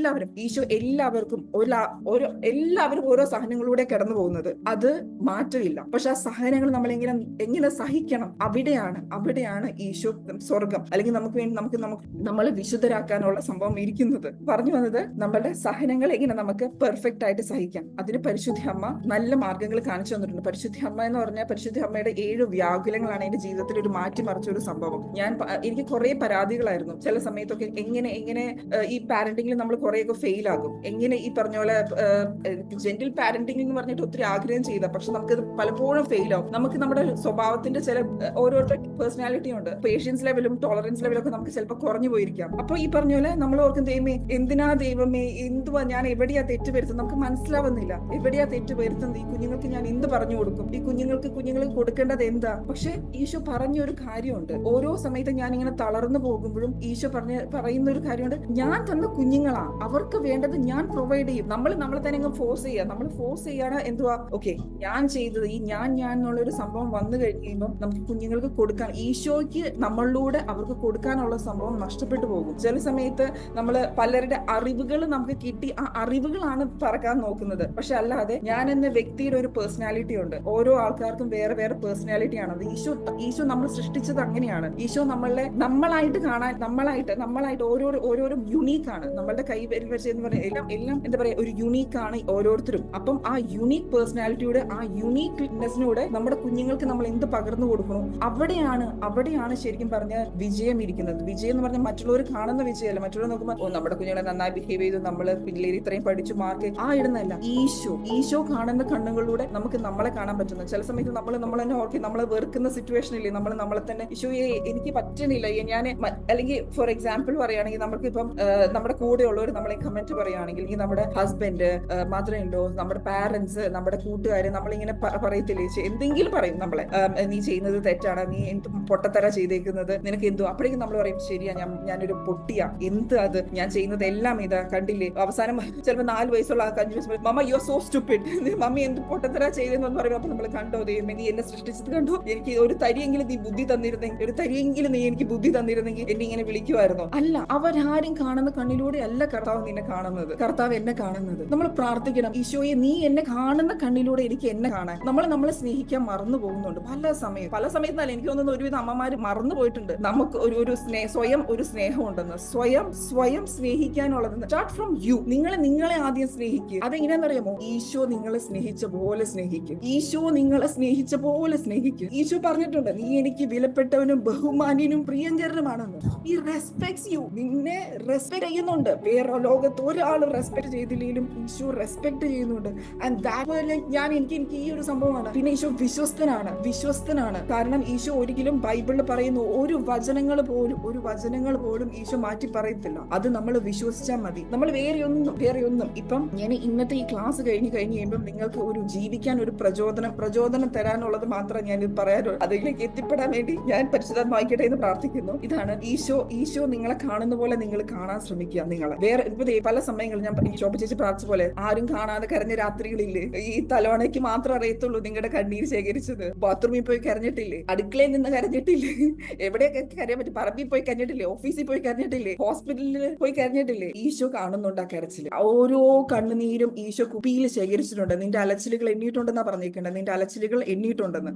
എല്ലാവരും ഈശോ എല്ലാവർക്കും ഒരു എല്ലാവരും ഓരോ സഹനങ്ങളിലൂടെ കടന്നു പോകുന്നത് അത് മാറ്റമില്ല. പക്ഷെ ആ സഹനങ്ങൾ നമ്മൾ എങ്ങനെ എങ്ങനെ സഹിക്കണം? അവിടെയാണ് അവിടെയാണ് ഈശോ സ്വർഗം അല്ലെങ്കിൽ നമുക്ക് വേണ്ടി നമുക്ക് നമുക്ക് നമ്മളെ വിശുദ്ധരാക്കാനുള്ള സംഭവം ഇരിക്കുന്നത്. പറഞ്ഞു വന്നത് നമ്മളുടെ സഹനങ്ങൾ എങ്ങനെ നമുക്ക് പെർഫെക്റ്റ് ആയിട്ട് സഹിക്കാം. അതിന് പരിശുദ്ധി അമ്മ നല്ല മാർഗങ്ങൾ കാണിച്ചു തന്നിട്ടുണ്ട്. പരിശുദ്ധി അമ്മ എന്ന് പറഞ്ഞാൽ പരിശുദ്ധി അമ്മയുടെ ഏഴ് വ്യാകുലങ്ങളാണ് എന്റെ ജീവിതത്തിൽ ഒരു മാറ്റിമറിച്ച ഒരു സംഭവം. ഞാൻ എനിക്ക് കുറെ പരാതികളായിരുന്നു. ചില സമയത്തൊക്കെ എങ്ങനെ എങ്ങനെ ഈ പാരന്റിംഗിൽ നമ്മൾ കുറെയൊക്കെ ഫെയിൽ ആകും എങ്ങനെ ഈ പറഞ്ഞ പോലെ ജെന്റിൽ പാരന്റിംഗ് എന്ന് പറഞ്ഞിട്ട് ഒത്തിരി ആഗ്രഹം ചെയ്ത പക്ഷെ നമുക്ക് പലപ്പോഴും ഫെയിൽ ആവും. നമുക്ക് നമ്മുടെ സ്വഭാവത്തിന്റെ ചില ഓരോരുത്തരുടെ പേഴ്സണാലിറ്റി ഉണ്ട്. പേഷ്യൻസ് ലെവലും ടോളറൻസ് ലെവലും ഒക്കെ നമുക്ക് ചിലപ്പോൾ കുറഞ്ഞു പോയിരിക്കാം. അപ്പൊ ഈ പറഞ്ഞ പോലെ നമ്മൾ ഓർക്കും ദൈവമേ എന്തിനാ ദൈവമേ എന്തുവാ ഞാൻ എവിടെയാ തെറ്റ് വരുത്തുന്നത്? നമുക്ക് മനസ്സിലാവുന്നില്ല. എവിടെയാ തെറ്റ് വരുത്തുന്നത്? ഈ കുഞ്ഞുങ്ങൾക്ക് ഞാൻ എന്ത് പറഞ്ഞു കൊടുക്കും? ഈ കുഞ്ഞുങ്ങൾക്ക് കുഞ്ഞുങ്ങൾക്ക് കൊടുക്കേണ്ടത് എന്താ? പക്ഷെ ഈശോ പറഞ്ഞ ഒരു കാര്യമുണ്ട്. ഓരോ സമയത്ത് ഞാൻ ഇങ്ങനെ തളർന്നു പോകുമ്പോഴും ഈശോ പറഞ്ഞ പറയുന്ന ഒരു കാര്യമുണ്ട്. ഞാൻ തന്ന കുഞ്ഞുങ്ങളാ. അവർക്ക് വേണ്ടത് ഞാൻ പ്രൊവൈഡ് ചെയ്യും. നമ്മൾ നമ്മളെ തന്നെ അങ്ങ് ഫോഴ്സ് ചെയ്യുക. നമ്മൾ ഫോഴ്സ് ചെയ്യാണ് എന്തുവാ? ഓക്കെ ഞാൻ ചെയ്തത് ഈ ഞാൻ ഞാൻ എന്നുള്ള ഒരു സംഭവം വന്നു കഴിയുമ്പോൾ നമുക്ക് കുഞ്ഞുങ്ങൾക്ക് കൊടുക്കാൻ ഈശോയ്ക്ക് നമ്മളിലൂടെ അവർക്ക് കൊടുക്കാനുള്ള സംഭവം നഷ്ടപ്പെട്ടു പോകും. ചില സമയത്ത് നമ്മൾ പലരുടെ അറിവുകൾ നമുക്ക് കിട്ടി ആ അറിവുകളാണ് പറക്കാൻ നോക്കുന്നത്. പക്ഷെ അല്ലാതെ ഞാൻ എന്ന വ്യക്തിയുടെ ഒരു പേഴ്സണാലിറ്റി ഉണ്ട്. ഓരോ ആൾക്കാർക്കും വേറെ വേറെ പേഴ്സണാലിറ്റി ആണ്. അത് ഈശോ ഈശോ നമ്മൾ സൃഷ്ടിച്ചത് അങ്ങനെയാണ്. ഈശോ നമ്മളെ നമ്മളായിട്ട് കാണാൻ നമ്മളായിട്ട് നമ്മളായിട്ട് ഓരോ ഓരോരോ ആണ്. നമ്മളുടെ കൈ വെച്ച് എന്ന് പറഞ്ഞാൽ എല്ലാം എല്ലാം എന്താ പറയാ ഒരു യുണീക്ക് ആണ് ഓരോരുത്തരും. അപ്പം ആ യുണീക്ക് പേഴ്സണാലിറ്റിയുടെ ആ യുണീക്ക്നെസ്സിനൂടെ നമ്മുടെ കുഞ്ഞുങ്ങൾക്ക് നമ്മൾ എന്ത് പകർന്നു കൊടുക്കണോ അവിടെയാണ് അവിടെയാണ് ശരിക്കും പറഞ്ഞ വിജയം ഇരിക്കുന്നത്. വിജയം എന്ന് പറഞ്ഞാൽ മറ്റുള്ളവർ കാണുന്ന വിജയമല്ല. മറ്റുള്ളവർ നോക്കുമ്പോൾ ഓ നമ്മുടെ കുഞ്ഞുങ്ങളെ നന്നായി ബിഹേവ് ചെയ്തു. നമ്മൾ പിള്ളേർ ഇത്രയും പഠിച്ചു മാർക്ക് ആ ഇടുന്നല്ല ഈശോ. ഈശോ കാണുന്ന കണ്ണുകളിലൂടെ നമുക്ക് നമ്മളെ കാണാൻ പറ്റുന്നു ചില സമയത്ത് നമ്മൾ നമ്മൾ തന്നെ ഓർക്കി നമ്മളെ വെറുക്കുന്ന സിറ്റുവേഷൻ ഇല്ലേ? നമ്മൾ നമ്മളെ തന്നെ ഈശോയെ എനിക്ക് പറ്റണില്ല. ഞാൻ അല്ലെങ്കിൽ ഫോർ എക്സാമ്പിൾ പറയുകയാണെങ്കിൽ നമുക്ക് ഇപ്പം നമ്മുടെ കൂടെ ഉള്ളവർ നമ്മളെ കമന്റ് പറയുകയാണെങ്കിൽ ഈ നമ്മുടെ ഹസ്ബൻഡ് മദർ ഇൻ നമ്മുടെ പാരന്റ്സ് നമ്മുടെ കൂട്ടുകാർ നമ്മളിങ്ങനെ പറയത്തില്ലേ? എന്തെങ്കിലും പറയും നമ്മളെ. നീ ചെയ്യുന്നത് തെറ്റാണ്. നീ എന്ത് പൊട്ടത്തര ചെയ്തേക്കുന്നത്? നിനക്ക് എന്തോ അപ്പോഴേക്കും നമ്മൾ പറയും ശരിയാ ഞാൻ ഞാനൊരു പൊട്ടിയാ. എന്ത് അത്? ഞാൻ ചെയ്യുന്നത് എല്ലാം ഇതാ. കണ്ടില്ലേ? അവസാനം ചിലപ്പോൾ നാല് വയസ്സുള്ള വയസ്സ് mamma you are so stupid mummy എന്ത് പൊട്ടത്തര ചെയ്തെന്ന് പറയുമ്പോൾ അപ്പൊ നമ്മൾ കണ്ടോ? ദൈവമേ നീ എന്നെ സൃഷ്ടിച്ചത് കണ്ടോ? എനിക്ക് ഒരു തരിയെങ്കിലും നീ ബുദ്ധി തന്നിരുന്നെങ്കിൽ ഒരു തരിയെങ്കിലും നീ എനിക്ക് ബുദ്ധി തന്നിരുന്നെങ്കിൽ എന്നെ ഇങ്ങനെ വിളിക്കുമായിരുന്നു അല്ല അവരാരും കാണുന്ന കണ്ണിലൂടെ അല്ല കർത്താവ് നിന്നെ കാണുന്നത്. കർത്താവ് എന്നെ കാണുന്നത്. നമ്മൾ പ്രാർത്ഥിക്കണം ഈശോയെ നീ എന്നെ കാണുന്ന കണ്ണിലൂടെ എനിക്ക് എന്നെ കാണാൻ. നമ്മൾ നമ്മളെ സ്നേഹിക്കാൻ മറന്നു പോകുന്നുണ്ട്. പല സമയം പല സമയത്തല്ല എനിക്ക് തോന്നുന്നു ഒരുവിധം അമ്മമാർ മറന്നു പോയിട്ടുണ്ട്. നമുക്ക് ഒരു ഒരു സ്നേഹ സ്വയം ഒരു സ്നേഹം ഉണ്ടെന്ന് സ്വയം സ്വയം സ്നേഹിക്കാനുള്ളത് സ്റ്റാർട്ട് ഫ്രം യു നിങ്ങളെ നിങ്ങളെ ആദ്യം സ്നേഹിക്കുക അതെങ്ങനെയാണെന്നറിയാമോ? ഈശോ നിങ്ങളെ സ്നേഹിച്ച പോലെ സ്നേഹിക്കും. ഈശോ നിങ്ങളെ സ്നേഹിച്ച പോലെ സ്നേഹിക്കും. ഈശോ പറഞ്ഞിട്ടുണ്ട് നീ എനിക്ക് വിലപ്പെട്ടവനും ബഹുമാന്യനും പ്രിയങ്കരനുമാണെന്ന്. ഈ റെസ്പെക്ട്സ് യു നിന്നെ റെസ്പെക്ട് ചെയ്യുന്നുണ്ട്. വേറെ ലോകത്ത് ഒരാളും റെസ്പെക്ട് ചെയ്തില്ലെങ്കിലും ഈശോ റെസ്പെക്ട് ചെയ്യുന്നുണ്ട്. ആൻഡ് ദാറ്റ് ഞാൻ എനിക്ക് എനിക്ക് ഈ ഒരു സംഭവമാണ്. പിന്നെ ഈശോ വിശ്വസ്തനാണ്. വിശ്വസ്തനാണ്. കാരണം ഈശോ ഒരിക്കലും ബൈബിളിൽ പറയുന്ന ഒരു വചനങ്ങൾ പോലും ഒരു വചനങ്ങൾ പോലും ഈശോ മാറ്റി പറയത്തില്ല. അത് നമ്മൾ വിശ്വസിച്ചാൽ മതി. നമ്മൾ വേറെ ഒന്നും വേറെ ഒന്നും. ഇപ്പം ഞാൻ ഇന്നത്തെ ഈ ക്ലാസ് കഴിഞ്ഞ് കഴിഞ്ഞ് കഴിയുമ്പോൾ നിങ്ങൾക്ക് ഒരു ജീവിക്കാൻ ഒരു പ്രചോദനം പ്രചോദനം തരാനുള്ളത് മാത്രം ഞാൻ ഇത് പറയാനുള്ളൂ. അതിലേക്ക് എത്തിപ്പെടാൻ വേണ്ടി ഞാൻ പരിശുദ്ധം വായിക്കട്ടെ എന്ന് പ്രാർത്ഥിക്കുന്നു. ഇതാണ് ഈശോ ഈശോ നിങ്ങളെ കാണുന്ന പോലെ നിങ്ങൾ കാണാൻ ശ്രമിക്കുക നിങ്ങളെ. വേറെ ഇപ്പൊ പല സമയങ്ങളിൽ ഞാൻ ഈ ശോഭ ചേച്ചി പ്രാർത്ഥിച്ച പോലെ ആരും കാണാതെ കരഞ്ഞ രാത്രികളില്ലേ ഈ തലവണയ്ക്ക് മാത്രം അറിയത്തുള്ളൂ നിങ്ങളുടെ കണ്ണീര് ശേഖരിച്ചത്. ബാത്റൂമിൽ പോയി കരഞ്ഞിട്ടില്ലേ? അടുക്കളയിൽ നിന്ന് കരഞ്ഞിട്ടില്ലേ? എവിടെയൊക്കെ കരയാൻ പറ്റും? പറമ്പിൽ പോയി കരഞ്ഞിട്ടില്ലേ? ഓഫീസിൽ പോയി കരഞ്ഞിട്ടില്ലേ? ഹോസ്പിറ്റലിൽ പോയി കരഞ്ഞിട്ടില്ലേ? ഈശോ കാണുന്നുണ്ട് ആ കരച്ചിൽ. ഓരോ കണ്ണുനീരും ഈശോ കുപ്പിയിൽ ശേഖരിച്ചിട്ടുണ്ട്. നിന്റെ അലച്ചിലുകൾ എണ്ണിയിട്ടുണ്ടെന്നാ പറഞ്ഞിരിക്കേണ്ടത് നിന്റെ അലച്ചിലുകൾ എണ്ണിയിട്ടുണ്ടെന്ന്.